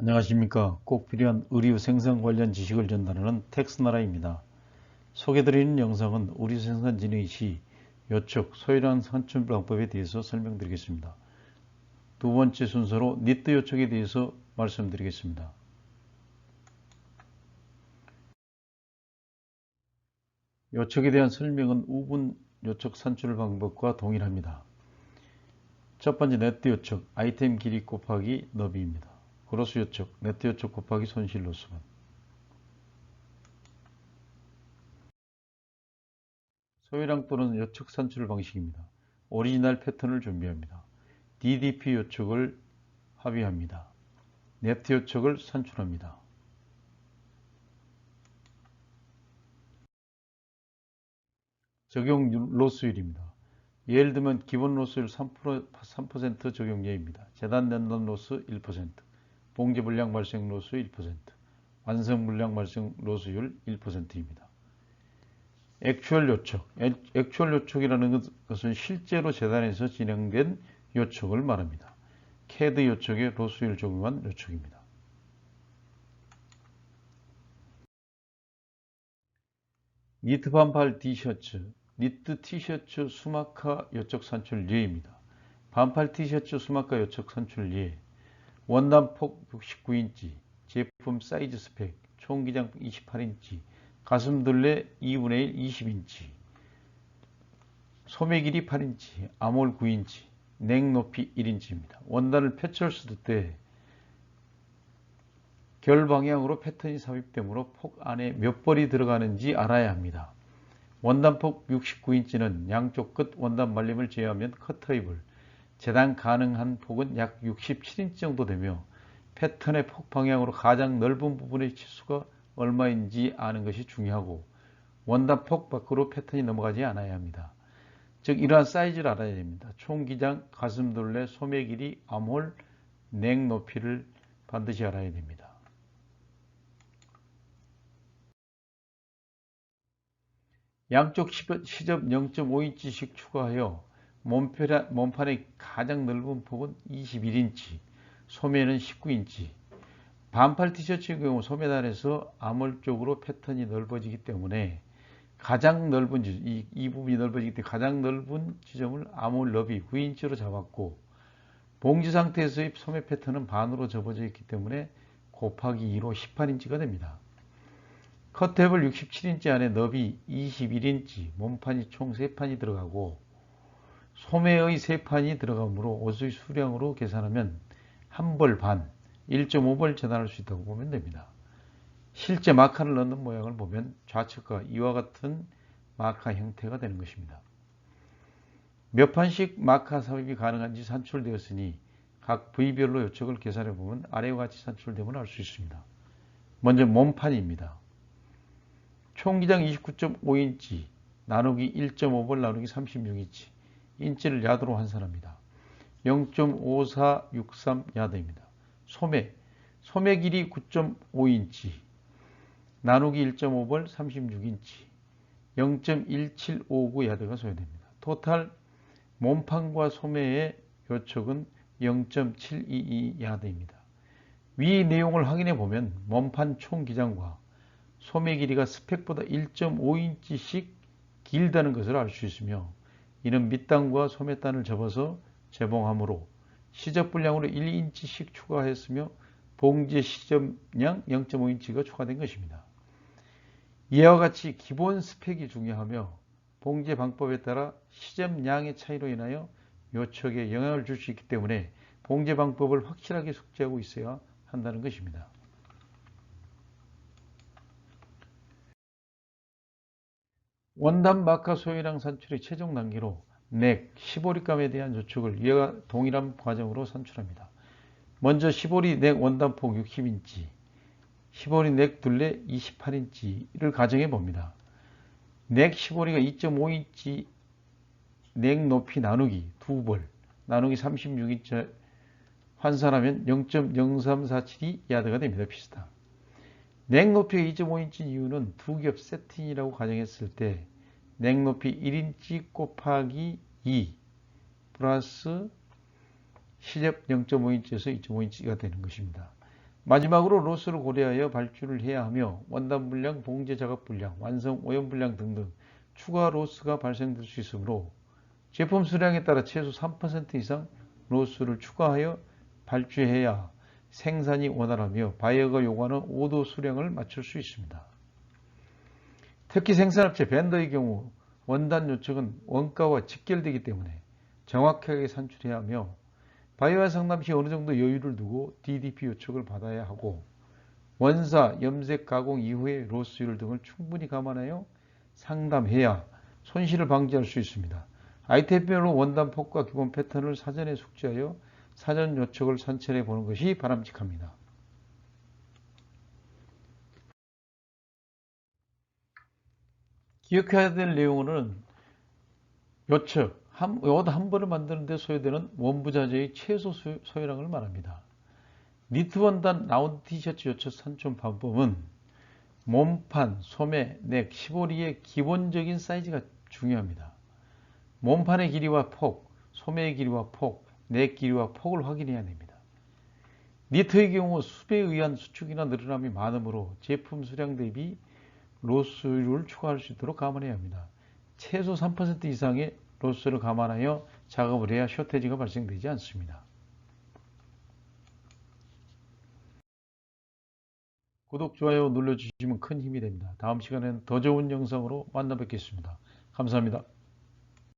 안녕하십니까. 꼭 필요한 의류 생산 관련 지식을 전달하는 텍스나라입니다. 소개드리는 영상은 의류 생산 진행 시 요촉, 소일한 산출 방법에 대해서 설명드리겠습니다. 두 번째 순서로 니트 요촉에 대해서 말씀드리겠습니다. 요촉에 대한 설명은 우분 요촉 산출 방법과 동일합니다. 첫 번째 네트 요촉, 아이템 길이 곱하기 너비입니다. 그로스 요촉, 네트 요촉 곱하기 손실 로스분. 소유량 또는 요촉 산출 방식입니다. 오리지널 패턴을 준비합니다. DDP 요촉을 합의합니다. 네트 요촉을 산출합니다. 적용 로스율입니다. 예를 들면 기본 로스율 3%, 3% 적용 예입니다. 재단 연단 로스 1%, 봉지 불량 발생 로스 1%, 완성 불량 발생 로스율 1%입니다. 액추얼 요촉, 액추얼 요촉이라는 것은 실제로 재단에서 진행된 요촉을 말합니다. 캐드 요촉에 로스율 적용한 요촉입니다. 니트 반팔 티셔츠, 니트 티셔츠 수마카 요촉 산출 예입니다. 반팔 티셔츠 수마카 요촉 산출 예, 원단폭 69인치, 제품 사이즈 스펙, 총기장 28인치, 가슴둘레 2분의 1 20인치, 소매 길이 8인치, 암홀 9인치, 냉 높이 1인치입니다. 원단을 펼쳤을 때 결 방향으로 패턴이 삽입되므로 폭 안에 몇 벌이 들어가는지 알아야 합니다. 원단폭 69인치는 양쪽 끝 원단 말림을 제외하면 커터입을 재단 가능한 폭은 약 67인치 정도 되며 패턴의 폭 방향으로 가장 넓은 부분의 치수가 얼마인지 아는 것이 중요하고 원단 폭 밖으로 패턴이 넘어가지 않아야 합니다. 즉 이러한 사이즈를 알아야 됩니다. 총기장, 가슴둘레, 소매 길이, 암홀, 냉 높이를 반드시 알아야 됩니다. 양쪽 시접 0.5인치씩 추가하여 몸판의 가장 넓은 폭은 21인치, 소매는 19인치. 반팔 티셔츠의 경우 소매단에서 암홀 쪽으로 패턴이 넓어지기 때문에 가장 넓은 지점, 이, 이 부분이 넓어지기 때문에 가장 넓은 지점을 암홀 너비 9인치로 잡았고 봉지 상태에서의 소매 패턴은 반으로 접어져 있기 때문에 곱하기 2로 18인치가 됩니다. 커트랩을 67인치 안에 너비 21인치, 몸판이 총 3판이 들어가고 소매의 3판이 들어가므로 옷의 수량으로 계산하면 한 벌 반, 1.5벌 재단할 수 있다고 보면 됩니다. 실제 마카를 넣는 모양을 보면 좌측과 이와 같은 마카 형태가 되는 것입니다. 몇 판씩 마카 삽입이 가능한지 산출되었으니 각 부위별로 요청을 계산해 보면 아래와 같이 산출됨을 알 수 있습니다. 먼저 몸판입니다. 총 기장 29.5인치 나누기 1.5벌 나누기 36인치 인치를 야드로 환산합니다. 0.5463 야드입니다. 소매, 소매 길이 9.5인치, 나누기 1.5벌 36인치, 0.1759 야드가 소요됩니다. 토탈 몸판과 소매의 요촉은 0.722 야드입니다. 위 내용을 확인해 보면 몸판 총 기장과 소매 길이가 스펙보다 1.5인치씩 길다는 것을 알 수 있으며 이는 밑단과 소매단을 접어서 재봉함으로 시접 분량으로 1인치씩 추가했으며 봉제 시접량 0.5인치가 추가된 것입니다. 이와 같이 기본 스펙이 중요하며 봉제 방법에 따라 시접량의 차이로 인하여 요촉에 영향을 줄 수 있기 때문에 봉제 방법을 확실하게 숙지하고 있어야 한다는 것입니다. 원단 마카 소유량 산출의 최종 단계로 넥, 시보리감에 대한 조축을 이와 동일한 과정으로 산출합니다. 먼저 시보리 넥 원단폭 60인치, 시보리 넥 둘레 28인치를 가정해 봅니다. 넥 시보리가 2.5인치 넥 높이 나누기 두 벌, 나누기 36인치 환산하면 0.0347이 야드가 됩니다. 비슷한. 냉높이가 2.5인치 이유는 두 겹 세팅이라고 가정했을 때 냉높이 1인치 곱하기 2 플러스 시접 0.5인치에서 2.5인치가 되는 것입니다. 마지막으로 로스를 고려하여 발주를 해야 하며 원단 분량, 봉제 작업 분량, 완성 오염 분량 등등 추가 로스가 발생될 수 있으므로 제품 수량에 따라 최소 3% 이상 로스를 추가하여 발주해야 생산이 원활하며 바이어가 요구하는 5도 수량을 맞출 수 있습니다. 특히 생산업체 벤더의 경우 원단 요청은 원가와 직결되기 때문에 정확하게 산출해야 하며 바이오와 상담 시 어느 정도 여유를 두고 DDP 요청을 받아야 하고 원사, 염색 가공 이후의 로스율 등을 충분히 감안하여 상담해야 손실을 방지할 수 있습니다. 아이템별로 원단 폭과 기본 패턴을 사전에 숙지하여 사전 요청을 산출해 보는 것이 바람직합니다. 기억해야 될 내용은 요청, 한, 옷한 벌을 만드는데 소요되는 원부 자재의 최소 소요, 소요량을 말합니다. 니트 원단 라운드 티셔츠 요청 산촌 방법은 몸판, 소매, 넥, 시보리의 기본적인 사이즈가 중요합니다. 몸판의 길이와 폭, 소매의 길이와 폭, 넥 길이와 폭을 확인해야 됩니다. 니트의 경우 수배에 의한 수축이나 늘어남이 많으므로 제품 수량 대비 로스율을 추가할 수 있도록 감안해야 합니다. 최소 3% 이상의 로스를 감안하여 작업을 해야 쇼테지가 발생되지 않습니다. 구독, 좋아요 눌러주시면 큰 힘이 됩니다. 다음 시간에는 더 좋은 영상으로 만나 뵙겠습니다. 감사합니다.